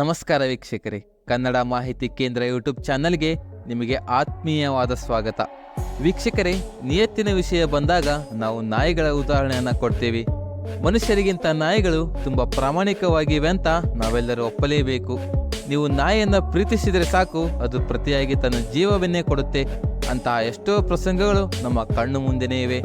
ನಮಸ್ಕಾರ ವೀಕ್ಷಕರೇ. ಕನ್ನಡ ಮಾಹಿತಿ ಕೇಂದ್ರ ಯೂಟ್ಯೂಬ್ ಚಾನಲ್ಗೆ ನಿಮಗೆ ಆತ್ಮೀಯವಾದ ಸ್ವಾಗತ. ವೀಕ್ಷಕರೇ, ನಿಯತ್ತಿನ ವಿಷಯ ಬಂದಾಗ ನಾವು ನಾಯಿಗಳ ಉದಾಹರಣೆಯನ್ನು ಕೊಡ್ತೀವಿ. ಮನುಷ್ಯರಿಗಿಂತ ನಾಯಿಗಳು ತುಂಬ ಪ್ರಾಮಾಣಿಕವಾಗಿವೆ ಅಂತ ನಾವೆಲ್ಲರೂ ಒಪ್ಪಲೇಬೇಕು. ನೀವು ನಾಯಿಯನ್ನು ಪ್ರೀತಿಸಿದರೆ ಸಾಕು, ಅದು ಪ್ರತಿಯಾಗಿ ತನ್ನ ಜೀವವನ್ನೇ ಕೊಡುತ್ತೆ ಅಂತ ಎಷ್ಟೋ ಪ್ರಸಂಗಗಳು ನಮ್ಮ ಕಣ್ಣು ಮುಂದೆನೇ ಇವೆ.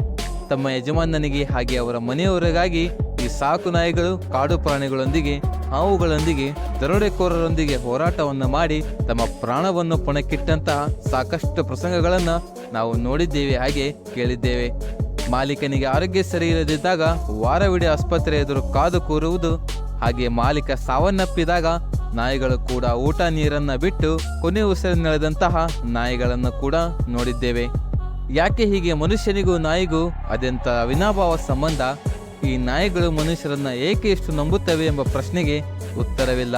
ತಮ್ಮ ಯಜಮಾನನಿಗೆ ಹಾಗೆ ಅವರ ಮನೆಯವರಿಗಾಗಿ ಈ ಸಾಕು ನಾಯಿಗಳು ಕಾಡು ಪ್ರಾಣಿಗಳೊಂದಿಗೆ, ಹಾವುಗಳೊಂದಿಗೆ, ದರೋಡೆಕೋರರೊಂದಿಗೆ ಹೋರಾಟವನ್ನು ಮಾಡಿ ತಮ್ಮ ಪ್ರಾಣವನ್ನು ಪಣಕ್ಕಿಟ್ಟಂತಹ ಸಾಕಷ್ಟು ಪ್ರಸಂಗಗಳನ್ನು ನಾವು ನೋಡಿದ್ದೇವೆ ಹಾಗೆ ಕೇಳಿದ್ದೇವೆ. ಮಾಲೀಕನಿಗೆ ಆರೋಗ್ಯ ಸರಿ ಇಲ್ಲದಿದ್ದಾಗ ವಾರವಿಡೀ ಆಸ್ಪತ್ರೆ ಎದುರು ಕಾದು ಕೂರುವುದು, ಹಾಗೆ ಮಾಲೀಕ ಸಾವನ್ನಪ್ಪಿದಾಗ ನಾಯಿಗಳು ಕೂಡ ಊಟ ನೀರನ್ನು ಬಿಟ್ಟು ಕೊನೆ ಉಸಿರಿನೆಳೆದಂತಹ ನಾಯಿಗಳನ್ನು ಕೂಡ ನೋಡಿದ್ದೇವೆ. ಯಾಕೆ ಹೀಗೆ ಮನುಷ್ಯನಿಗೂ ನಾಯಿಗೂ ಅದೆಂತ ಅವಿನಾಭಾವ ಸಂಬಂಧ? ಈ ನಾಯಿಗಳು ಮನುಷ್ಯರನ್ನು ಏಕೆ ಇಷ್ಟು ನಂಬುತ್ತವೆ ಎಂಬ ಪ್ರಶ್ನೆಗೆ ಉತ್ತರವಿಲ್ಲ.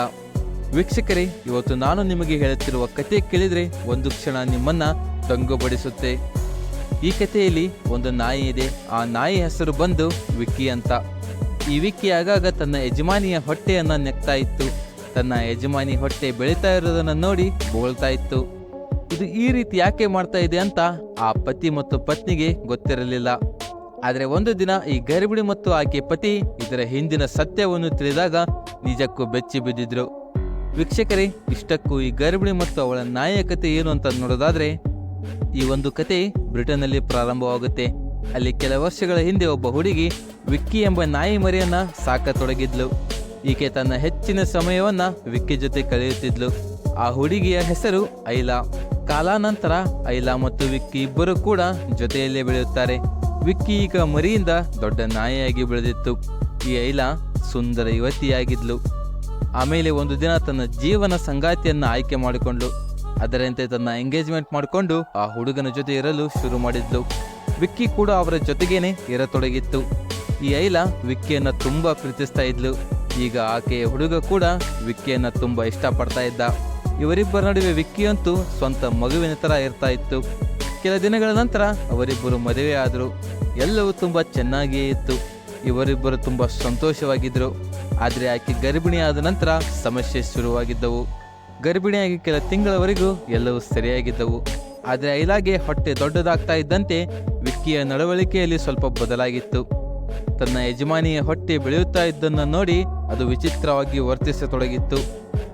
ವೀಕ್ಷಕರೇ, ಇವತ್ತು ನಾನು ನಿಮಗೆ ಹೇಳುತ್ತಿರುವ ಕತೆ ಕೇಳಿದರೆ ಒಂದು ಕ್ಷಣ ನಿಮ್ಮನ್ನು ತಂಗುಬಡಿಸುತ್ತೆ. ಈ ಕಥೆಯಲ್ಲಿ ಒಂದು ನಾಯಿ ಇದೆ. ಆ ನಾಯಿ ಹೆಸರು ಬಂದು ವಿಕ್ಕಿ ಅಂತ. ಈ ವಿಕ್ಕಿ ಆಗಾಗ ತನ್ನ ಯಜಮಾನಿಯ ಹೊಟ್ಟೆಯನ್ನು ನೆಕ್ತಾ ಇತ್ತು. ತನ್ನ ಯಜಮಾನಿ ಹೊಟ್ಟೆ ಬೆಳೀತಾ ಇರೋದನ್ನು ನೋಡಿ ಬೋಳ್ತಾ ಇತ್ತು. ಇದು ಈ ರೀತಿ ಯಾಕೆ ಮಾಡ್ತಾ ಇದೆ ಅಂತ ಆ ಪತಿ ಮತ್ತು ಪತ್ನಿಗೆ ಗೊತ್ತಿರಲಿಲ್ಲ. ಆದರೆ ಒಂದು ದಿನ ಈ ಗರ್ಭಿಣಿ ಮತ್ತು ಆಕೆ ಪತಿ ಇದರ ಹಿಂದಿನ ಸತ್ಯವನ್ನು ತಿಳಿದಾಗ ನಿಜಕ್ಕೂ ಬೆಚ್ಚಿ ಬಿದ್ದಿದ್ರು. ವೀಕ್ಷಕರೇ, ಇಷ್ಟಕ್ಕೂ ಈ ಗರ್ಭಿಣಿ ಮತ್ತು ಅವಳ ನಾಯಕತೆ ಏನು ಅಂತ ನೋಡೋದಾದ್ರೆ, ಈ ಒಂದು ಕತೆ ಬ್ರಿಟನ್ನಲ್ಲಿ ಪ್ರಾರಂಭವಾಗುತ್ತೆ. ಅಲ್ಲಿ ಕೆಲ ವರ್ಷಗಳ ಹಿಂದೆ ಒಬ್ಬ ಹುಡುಗಿ ವಿಕ್ಕಿ ಎಂಬ ನಾಯಿ ಮರಿಯನ್ನ ಸಾಕತೊಡಗಿದ್ಲು. ಈಕೆ ತನ್ನ ಹೆಚ್ಚಿನ ಸಮಯವನ್ನ ವಿಕ್ಕಿ ಜೊತೆ ಕಳೆಯುತ್ತಿದ್ಲು. ಆ ಹುಡುಗಿಯ ಹೆಸರು ಐಲಾ. ಕಾಲಾನಂತರ ಐಲಾ ಮತ್ತು ವಿಕ್ಕಿ ಇಬ್ಬರು ಕೂಡ ಜೊತೆಯಲ್ಲೇ ಬೆಳೆಯುತ್ತಾರೆ. ವಿಕ್ಕಿ ಈಗ ಮರಿಯಿಂದ ದೊಡ್ಡ ನಾಯಿಯಾಗಿ ಬೆಳೆದಿತ್ತು. ಈ ಐಲಾ ಸುಂದರ ಯುವತಿಯಾಗಿದ್ಲು. ಆಮೇಲೆ ಒಂದು ದಿನ ತನ್ನ ಜೀವನ ಸಂಗಾತಿಯನ್ನು ಆಯ್ಕೆ ಮಾಡಿಕೊಂಡ್ಲು. ಅದರಂತೆ ತನ್ನ ಎಂಗೇಜ್ಮೆಂಟ್ ಮಾಡಿಕೊಂಡು ಆ ಹುಡುಗನ ಜೊತೆ ಇರಲು ಶುರು ಮಾಡಿದ್ಲು. ವಿಕ್ಕಿ ಕೂಡ ಅವರ ಜೊತೆಗೇನೆ ಇರತೊಡಗಿತ್ತು. ಈ ಐಲಾ ವಿಕ್ಕಿಯನ್ನು ತುಂಬ ಪ್ರೀತಿಸ್ತಾ ಇದ್ಲು. ಈಗ ಆಕೆಯ ಹುಡುಗ ಕೂಡ ವಿಕ್ಕಿಯನ್ನು ತುಂಬ ಇಷ್ಟಪಡ್ತಾ ಇದ್ದ. ಇವರಿಬ್ಬರ ನಡುವೆ ವಿಕ್ಕಿಯಂತೂ ಸ್ವಂತ ಮಗುವಿನ ಥರ ಇರ್ತಾ ಇತ್ತು. ಕೆಲ ದಿನಗಳ ನಂತರ ಅವರಿಬ್ಬರು ಮದುವೆ ಆದರು ಎಲ್ಲವೂ ತುಂಬ ಚೆನ್ನಾಗಿಯೇ ಇತ್ತು. ಇವರಿಬ್ಬರು ತುಂಬ ಸಂತೋಷವಾಗಿದ್ದರು ಆದರೆ ಆಕೆ ಗರ್ಭಿಣಿ ಆದ ನಂತರ ಸಮಸ್ಯೆ ಶುರುವಾಗಿದ್ದವು. ಗರ್ಭಿಣಿಯಾಗಿ ಕೆಲ ತಿಂಗಳವರೆಗೂ ಎಲ್ಲವೂ ಸರಿಯಾಗಿದ್ದವು. ಆದರೆ ಐಲಾಗೆ ಹೊಟ್ಟೆ ದೊಡ್ಡದಾಗ್ತಾ ಇದ್ದಂತೆ ವಿಕ್ಕಿಯ ನಡವಳಿಕೆಯಲ್ಲಿ ಸ್ವಲ್ಪ ಬದಲಾಗಿತ್ತು. ತನ್ನ ಯಜಮಾನಿಯ ಹೊಟ್ಟೆ ಬೆಳೆಯುತ್ತಾ ಇದ್ದನ್ನು ನೋಡಿ ಅದು ವಿಚಿತ್ರವಾಗಿ ವರ್ತಿಸತೊಡಗಿತ್ತು.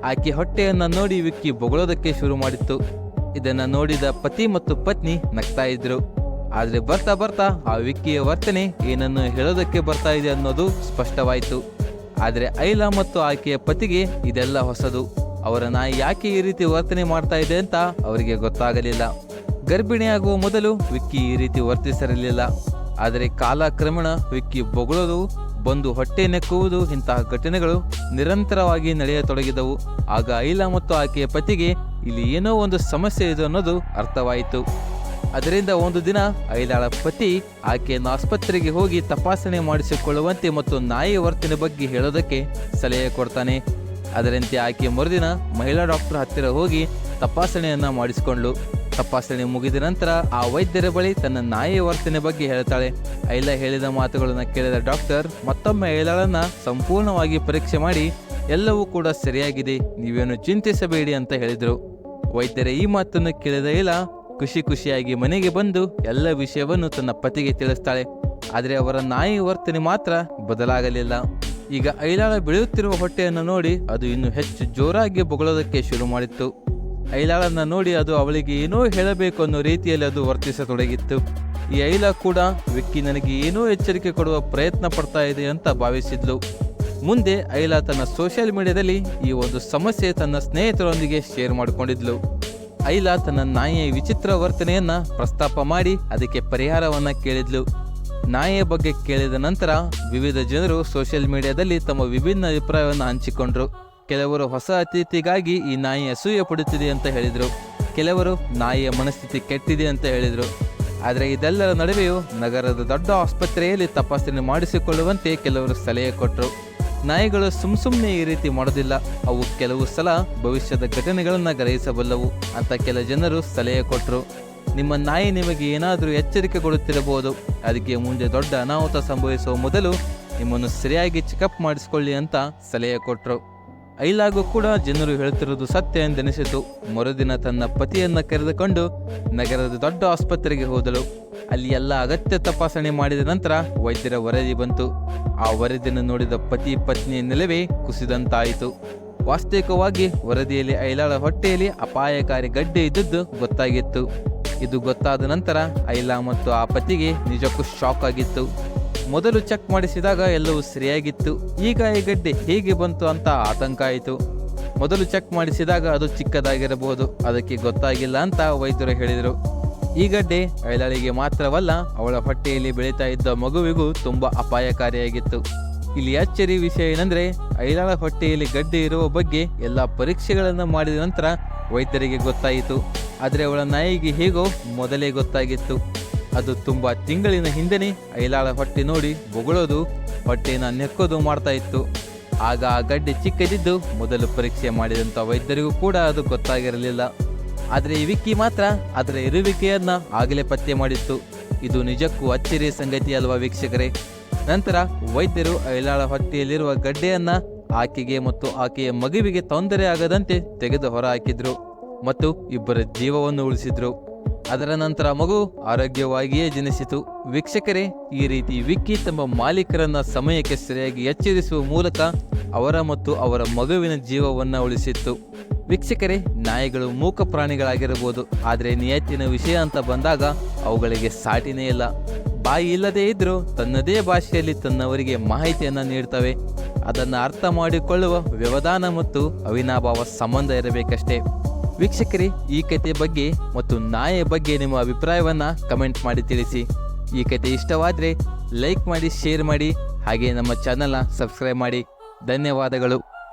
ಆಕೆ ಹೊಟ್ಟೆಯನ್ನು ನೋಡಿ ವಿಕ್ಕಿ ಬೊಗಳೋದಕ್ಕೆ ಶುರು ಮಾಡಿತ್ತು. ಇದನ್ನ ನೋಡಿದ ಪತಿ ಮತ್ತು ಪತ್ನಿ ನಗ್ತಾ ಇದ್ರು. ಆದ್ರೆ ಬರ್ತಾ ಬರ್ತಾ ಆ ವಿಕ್ಕಿಯ ವರ್ತನೆ ಏನನ್ನು ಹೇಳೋದಕ್ಕೆ ಬರ್ತಾ ಇದೆ ಅನ್ನೋದು ಸ್ಪಷ್ಟವಾಯಿತು. ಆದ್ರೆ ಐಲಾ ಮತ್ತು ಆಕೆಯ ಪತಿಗೆ ಇದೆಲ್ಲ ಹೊಸದು. ಅವರ ನಾಯಿ ಯಾಕೆ ಈ ರೀತಿ ವರ್ತನೆ ಮಾಡ್ತಾ ಇದೆ ಅಂತ ಅವರಿಗೆ ಗೊತ್ತಾಗಲಿಲ್ಲ. ಗರ್ಭಿಣಿಯಾಗುವ ಮೊದಲು ವಿಕ್ಕಿ ಈ ರೀತಿ ವರ್ತಿಸಿರಲಿಲ್ಲ ಆದರೆ ಕಾಲಕ್ರಮೇಣ ವಿಕ್ಕಿ ಬೊಗಳೋದು, ಬಂದು ಹೊಟ್ಟೆ ನೆಕ್ಕುವುದು ಇಂತಹ ಘಟನೆಗಳು ನಿರಂತರವಾಗಿ ನಡೆಯತೊಡಗಿದವು. ಆಗ ಐಲಾ ಮತ್ತು ಆಕೆಯ ಪತಿಗೆ ಇಲ್ಲಿ ಏನೋ ಒಂದು ಸಮಸ್ಯೆ ಇದೆ ಅನ್ನೋದು ಅರ್ಥವಾಯಿತು. ಅದರಿಂದ ಒಂದು ದಿನ ಐಲಾಳ ಪತಿ ಆಕೆಯನ್ನು ಆಸ್ಪತ್ರೆಗೆ ಹೋಗಿ ತಪಾಸಣೆ ಮಾಡಿಸಿಕೊಳ್ಳುವಂತೆ ಮತ್ತು ನಾಯಿ ವರ್ತನೆ ಬಗ್ಗೆ ಹೇಳೋದಕ್ಕೆ ಸಲಹೆ ಕೊಡ್ತಾನೆ. ಅದರಂತೆ ಆಕೆ ಮರುದಿನ ಮಹಿಳಾ ಡಾಕ್ಟರ್ ಹತ್ತಿರ ಹೋಗಿ ತಪಾಸಣೆಯನ್ನು ಮಾಡಿಸಿಕೊಂಡ್ಲು ತಪಾಸಣೆ ಮುಗಿದ ನಂತರ ಆ ವೈದ್ಯರ ಬಳಿ ತನ್ನ ನಾಯಿ ವರ್ತನೆ ಬಗ್ಗೆ ಹೇಳ್ತಾಳೆ. ಐಲ ಹೇಳಿದ ಮಾತುಗಳನ್ನು ಕೇಳಿದ ಡಾಕ್ಟರ್, ಮತ್ತೊಮ್ಮೆ ಐಲಾಳನ್ನ ಸಂಪೂರ್ಣವಾಗಿ ಪರೀಕ್ಷೆ ಮಾಡಿ ಎಲ್ಲವೂ ಕೂಡ ಸರಿಯಾಗಿದೆ, ನೀವೇನು ಚಿಂತಿಸಬೇಡಿ ಅಂತ ಹೇಳಿದ್ರು. ವೈದ್ಯರ, ಈ ಮಾತನ್ನು ಕೇಳಿದ ಇಲ್ಲ ಖುಷಿ ಖುಷಿಯಾಗಿ ಮನೆಗೆ ಬಂದು ಎಲ್ಲ ವಿಷಯವನ್ನು ತನ್ನ ಪತಿಗೆ ತಿಳಿಸ್ತಾಳೆ. ಆದರೆ ಅವರ ನಾಯಿ ವರ್ತನೆ ಮಾತ್ರ ಬದಲಾಗಲಿಲ್ಲ. ಈಗ ಐಲಾಳ ಬೆಳೆಯುತ್ತಿರುವ ಹೊಟ್ಟೆಯನ್ನು ನೋಡಿ ಅದು ಇನ್ನೂ ಹೆಚ್ಚು ಜೋರಾಗಿ ಬೊಗಳೋದಕ್ಕೆ ಶುರು ಮಾಡಿತ್ತು. ಐಲಾಳನ್ನ ನೋಡಿ ಅದು ಅವಳಿಗೆ ಏನೋ ಹೇಳಬೇಕು ಅನ್ನೋ ರೀತಿಯಲ್ಲಿ ಅದು ವರ್ತಿಸತೊಡಗಿತ್ತು. ಈ ಐಲಾ ಕೂಡ, ವಿಕ್ಕಿ, ನನಗೆ ಏನೋ ಎಚ್ಚರಿಕೆ ಕೊಡುವ ಪ್ರಯತ್ನ ಪಡ್ತಾ ಇದೆ ಅಂತ ಭಾವಿಸಿದ್ಲು. ಮುಂದೆ ಐಲಾ ತನ್ನ ಸೋಷಿಯಲ್ ಮೀಡಿಯಾದಲ್ಲಿ ಈ ಒಂದು ಸಮಸ್ಯೆ ತನ್ನ ಸ್ನೇಹಿತರೊಂದಿಗೆ ಶೇರ್ ಮಾಡಿಕೊಂಡಿದ್ಲು. ಐಲಾ ತನ್ನ ನಾಯಿಯ ವಿಚಿತ್ರ ವರ್ತನೆಯನ್ನ ಪ್ರಸ್ತಾಪ ಮಾಡಿ ಅದಕ್ಕೆ ಪರಿಹಾರವನ್ನ ಕೇಳಿದ್ಲು. ನಾಯಿಯ ಬಗ್ಗೆ ಕೇಳಿದ ನಂತರ ವಿವಿಧ ಜನರು ಸೋಷಿಯಲ್ ಮೀಡಿಯಾದಲ್ಲಿ ತಮ್ಮ ವಿಭಿನ್ನ ಅಭಿಪ್ರಾಯವನ್ನು ಹಂಚಿಕೊಂಡ್ರು. ಕೆಲವರು ಹೊಸ ಅತಿಥಿಗಾಗಿ ಈ ನಾಯಿ ಅಸೂಯೆ ಪಡುತ್ತಿದೆ ಅಂತ ಹೇಳಿದರು. ಕೆಲವರು ನಾಯಿಯ ಮನಸ್ಥಿತಿ ಕೆಟ್ಟಿದೆ ಅಂತ ಹೇಳಿದರು. ಆದರೆ ಇದೆಲ್ಲರ ನಡುವೆಯೂ ನಗರದ ದೊಡ್ಡ ಆಸ್ಪತ್ರೆಯಲ್ಲಿ ತಪಾಸಣೆ ಮಾಡಿಸಿಕೊಳ್ಳುವಂತೆ ಕೆಲವರು ಸಲಹೆ ಕೊಟ್ಟರು ನಾಯಿಗಳು ಸುಮ್ ಸುಮ್ಮನೆ ಈ ರೀತಿ ಮಾಡೋದಿಲ್ಲ. ಅವು ಕೆಲವು ಸಲ ಭವಿಷ್ಯದ ಘಟನೆಗಳನ್ನು ಗ್ರಹಿಸಬಲ್ಲವು ಅಂತ ಕೆಲ ಜನರು ಸಲಹೆ ಕೊಟ್ಟರು ನಿಮ್ಮ ನಾಯಿ ನಿಮಗೆ ಏನಾದರೂ ಎಚ್ಚರಿಕೆ ಕೊಡುತ್ತಿರಬಹುದು. ಅದಕ್ಕೆ ಮುಂದೆ ದೊಡ್ಡ ಅನಾಹುತ ಸಂಭವಿಸುವ ಮೊದಲು ನಿಮ್ಮನ್ನು ಸರಿಯಾಗಿ ಚೆಕಪ್ ಮಾಡಿಸಿಕೊಳ್ಳಿ ಅಂತ ಸಲಹೆ ಕೊಟ್ಟರು ಐಲಾಗೂ ಕೂಡ ಜನರು ಹೇಳ್ತಿರೋದು ಸತ್ಯ ಎಂದೆನಿಸಿತು. ಮರುದಿನ ತನ್ನ ಪತಿಯನ್ನು ಕರೆದುಕೊಂಡು ನಗರದ ದೊಡ್ಡ ಆಸ್ಪತ್ರೆಗೆ ಹೋದಳು. ಅಲ್ಲಿ ಎಲ್ಲ ಅಗತ್ಯ ತಪಾಸಣೆ ಮಾಡಿದ ನಂತರ ವೈದ್ಯರ ವರದಿ ಬಂತು. ಆ ವರದಿಯನ್ನು ನೋಡಿದ ಪತಿ ಪತ್ನಿಯ ನೆಲವೇ ಕುಸಿದಂತಾಯಿತು. ವಾಸ್ತವಿಕವಾಗಿ ವರದಿಯಲ್ಲಿ ಐಲಾಳ ಹೊಟ್ಟೆಯಲ್ಲಿ ಅಪಾಯಕಾರಿ ಗಡ್ಡೆ ಇದ್ದದ್ದು ಗೊತ್ತಾಗಿತ್ತು. ಇದು ಗೊತ್ತಾದ ನಂತರ ಐಲಾ ಮತ್ತು ಆ ಪತಿಗೆ ನಿಜಕ್ಕೂ ಶಾಕ್ ಆಗಿತ್ತು. ಮೊದಲು ಚೆಕ್ ಮಾಡಿಸಿದಾಗ ಎಲ್ಲವೂ ಸರಿಯಾಗಿತ್ತು. ಈಗ ಈ ಗಡ್ಡೆ ಹೇಗೆ ಬಂತು ಅಂತ ಆತಂಕ ಆಯಿತು. ಮೊದಲು ಚೆಕ್ ಮಾಡಿಸಿದಾಗ ಅದು ಚಿಕ್ಕದಾಗಿರಬಹುದು. ಅದಕ್ಕೆ ಗೊತ್ತಾಗಿಲ್ಲ ಅಂತ ವೈದ್ಯರು ಹೇಳಿದರು. ಈ ಗಡ್ಡೆ ಐಲಾಳಿಗೆ ಮಾತ್ರವಲ್ಲ, ಅವಳ ಹೊಟ್ಟೆಯಲ್ಲಿ ಬೆಳೀತಾ ಇದ್ದ ಮಗುವಿಗೂ ತುಂಬಾ ಅಪಾಯಕಾರಿಯಾಗಿತ್ತು. ಇಲ್ಲಿ ಅಚ್ಚರಿ ವಿಷಯ ಏನಂದ್ರೆ, ಐಲಾಳ ಹೊಟ್ಟೆಯಲ್ಲಿ ಗಡ್ಡೆ ಇರುವ ಬಗ್ಗೆ ಎಲ್ಲ ಪರೀಕ್ಷೆಗಳನ್ನು ಮಾಡಿದ ನಂತರ ವೈದ್ಯರಿಗೆ ಗೊತ್ತಾಯಿತು. ಆದರೆ ಅವಳ ನಾಯಿಗೆ ಹೇಗೋ ಮೊದಲೇ ಗೊತ್ತಾಗಿತ್ತು. ಅದು ತುಂಬಾ ತಿಂಗಳಿನ ಹಿಂದೆನೇ ಐಲಾಳ ಹೊಟ್ಟೆ ನೋಡಿ ಬೊಗಳೋದು, ಹೊಟ್ಟೆನ ನೆಕ್ಕೋದು ಮಾಡ್ತಾ ಇತ್ತು. ಆಗ ಆ ಗಡ್ಡೆ ಚಿಕ್ಕದಿದ್ದು ಮೊದಲು ಪರೀಕ್ಷೆ ಮಾಡಿದಂಥ ವೈದ್ಯರಿಗೂ ಕೂಡ ಅದು ಗೊತ್ತಾಗಿರಲಿಲ್ಲ. ಆದರೆ ವಿಕ್ಕಿ ಮಾತ್ರ ಅದರ ಇರುವಿಕೆಯನ್ನ ಆಗಲೇ ಪತ್ತೆ ಮಾಡಿತ್ತು. ಇದು ನಿಜಕ್ಕೂ ಅಚ್ಚರಿಯ ಸಂಗತಿ ಅಲ್ವಾ ವೀಕ್ಷಕರೇ? ನಂತರ ವೈದ್ಯರು ಐಲಾಳ ಹೊಟ್ಟೆಯಲ್ಲಿರುವ ಗಡ್ಡೆಯನ್ನ ಆಕೆಗೆ ಮತ್ತು ಆಕೆಯ ಮಗುವಿಗೆ ತೊಂದರೆ ಆಗದಂತೆ ತೆಗೆದು ಹೊರಹಾಕಿದ್ರು ಮತ್ತು ಇಬ್ಬರ ಜೀವವನ್ನು ಉಳಿಸಿದ್ರು. ಅದರ ನಂತರ ಮಗು ಆರೋಗ್ಯವಾಗಿಯೇ ಜನಿಸಿತು. ವೀಕ್ಷಕರೇ, ಈ ರೀತಿ ವಿಕ್ಕಿ ತಮ್ಮ ಮಾಲೀಕರನ್ನ ಸಮಯಕ್ಕೆ ಸರಿಯಾಗಿ ಎಚ್ಚರಿಸುವ ಮೂಲಕ ಅವರ ಮತ್ತು ಅವರ ಮಗುವಿನ ಜೀವವನ್ನ ಉಳಿಸಿತ್ತು. ವೀಕ್ಷಕರೇ, ನಾಯಿಗಳು ಮೂಕ ಪ್ರಾಣಿಗಳಾಗಿರಬಹುದು. ಆದರೆ ನಿಯತ್ತಿನ ವಿಷಯ ಅಂತ ಬಂದಾಗ ಅವುಗಳಿಗೆ ಸಾಟಿನೇ ಇಲ್ಲ. ಬಾಯಿ ಇಲ್ಲದೇ ಇದ್ರೂ ತನ್ನದೇ ಭಾಷೆಯಲ್ಲಿ ತನ್ನವರಿಗೆ ಮಾಹಿತಿಯನ್ನ ನೀಡ್ತವೆ. ಅದನ್ನು ಅರ್ಥ ಮಾಡಿಕೊಳ್ಳುವ ವ್ಯವಧಾನ ಮತ್ತು ಅವಿನಾಭಾವ ಸಂಬಂಧ ಇರಬೇಕಷ್ಟೇ. ವೀಕ್ಷಕರೇ, ಈ ಕತೆ ಬಗ್ಗೆ ಮತ್ತು ನಾಯಿಯ ಬಗ್ಗೆ ನಿಮ್ಮ ಅಭಿಪ್ರಾಯವನ್ನು ಕಮೆಂಟ್ ಮಾಡಿ ತಿಳಿಸಿ. ಈ ಕತೆ ಇಷ್ಟವಾದರೆ ಲೈಕ್ ಮಾಡಿ, ಶೇರ್ ಮಾಡಿ, ಹಾಗೆ ನಮ್ಮ ಚಾನಲ್ನ ಸಬ್ಸ್ಕ್ರೈಬ್ ಮಾಡಿ. ಧನ್ಯವಾದಗಳು.